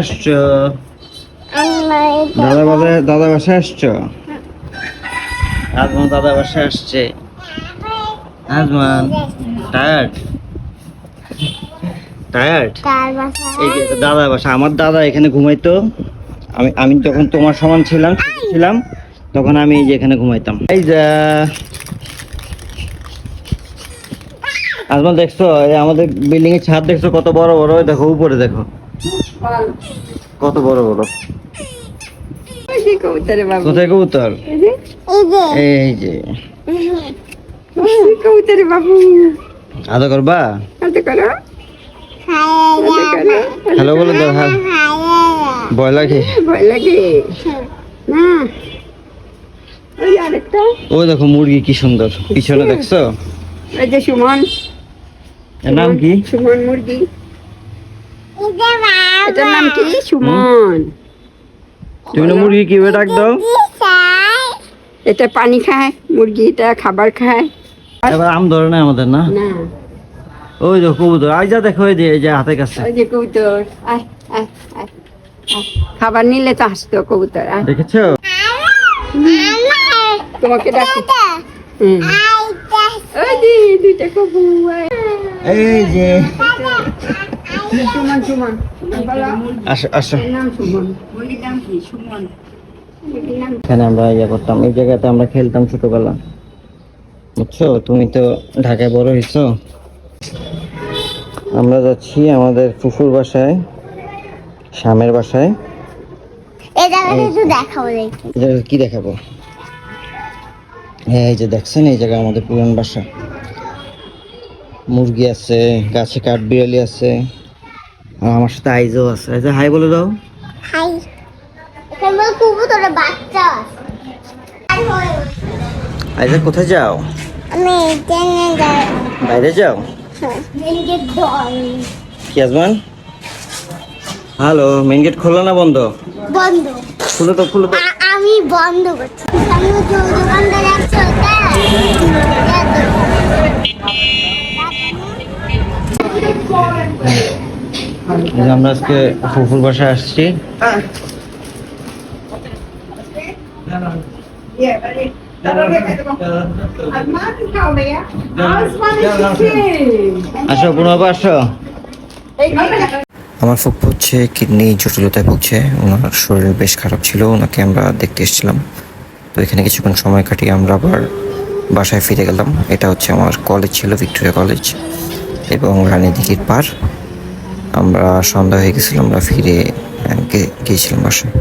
আসছো? দাদা বাজার দাদা বাসায় আসছো? আজমান দাদা বাসায় আসছে। আজমান টায়ার্ড টায়ার্ড এই যে দাদা বাসা আমার দাদা এখানে ঘুমাইতো। আমি আমি যখন তোমার সমান ছিলাম ছিলাম তখন আমি এই যে এখানে ঘুমাইতাম। এই যা আজমান দেখছ এই আমাদের বিল্ডিং এর ছাদ দেখছ কত বড় বড় ওই দেখো উপরে দেখো। কত বড় বড় কোথায় কবুতর? এই যে। কবুতরে বাবু আদা করবা? করো হ্যালো বলে দাও হ্যাঁ। ভয় লাগে? ভয় লাগে না ওই যে আরেকটা ওই দেখো মুরগি কি সুন্দর। পিছনে দেখছ? যে সুমন। নাম কি? সুমন মুরগি। এটার নাম কি সুমন? তুমি না মুরগি কীভাবে ডাক দাও। এটা পানি খায় মুরগি এটা খাবার খায়। এবার আম ধরে না আমাদের না? ওই দেখো কবুতর আই যা দেখো এই যে এই যে হাতের কাছে। ওই যে কবুতর আয় আয় আয় আয়। খাবার নিলে তো হাসতো কবুতর দেখেছ? তোমাকে ডাকি। হুম। যে দুইটা কবু এই যে। সুমন সুমন। আসো আসো। এখানে আমরা ইয়ে করতাম এই জায়গাতে আমরা খেলতাম ছোটবেলা। বুঝছ? তুমি তো ঢাকায় বড় হয়েছো আমরা যাচ্ছি আমাদের ফুফুর বাসায় শ্যামের বাসায়। কি দেখাবো? হ্যাঁ এই যে দেখছেন এই জায়গায় আমাদের পুরান বাসা। মুরগি আছে গাছে কাঠ বিড়ালি আছে। আমার সাথে আইজও আছে। আইজা হাই বলে দাও। হাই এখানে কবুতরের বাচ্চা। আইজা কোথায় যাও? আমি ট্রেনে যাই। বাইরে যাও? মেন গেট দল কি আসমান হ্যালো মেন গেট খোলো না বন্ধ? বন্ধ। খুলে তো খুলে তো। আমি বন্ধ করছি। আমি যে দোকানদার আছে ওটা? এই যে আমরা আজকে ফুফুর বাসায় আসছি। আসো আসো। আমার ফুপ্পু হচ্ছে কিডনি জটিলতায় ভুগছে। ওনার শরীর বেশ খারাপ ছিল, ওনাকে আমরা দেখতে এসেছিলাম। তো এখানে কিছুক্ষণ সময় কাটিয়ে আমরা আবার বাসায় ফিরে গেলাম। এটা হচ্ছে আমার কলেজ ছিল, ভিক্টোরিয়া কলেজ এবং রানী দিঘির পার। আমরা সন্ধ্যা হয়ে গেছিলাম আমরা ফিরে গিয়েছিলাম বাসায়।